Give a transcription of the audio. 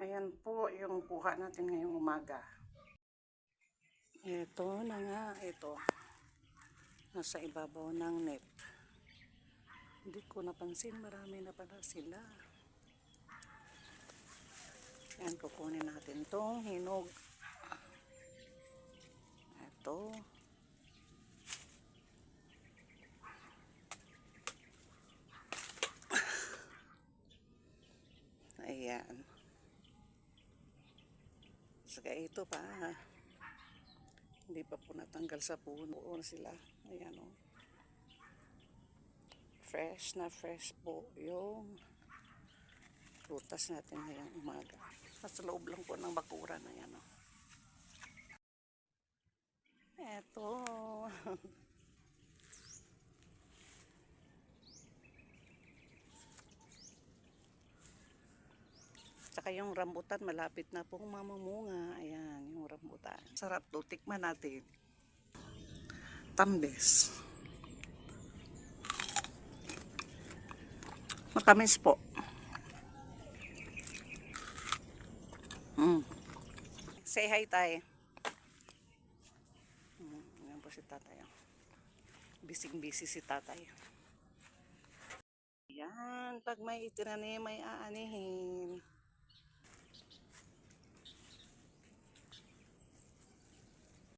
Ayan po yung kuha natin ngayong umaga. Ito na nga, ito. Nasa ibabaw ng net. Hindi ko napansin, marami na pala sila. Ayan, kukunin natin tong hinog. Ito. Ayan. Saka ito pa. Hindi pa po natanggal sa puno Oo, sila. Ayan o. Fresh na fresh po yung prutas natin ngayong umaga. Nasa loob lang po ng bakuran. Ayan o. Eto. Tsaka yung rambutan, malapit na pong mamumunga. Ayan, yung rambutan. Sarap to. Tikman natin. Tambes. Matamis po. Mm. Say hi tayo. Mm, yan po si tatay. Bising-busy si tatay. Yan, pag may itinanim, may aanihin.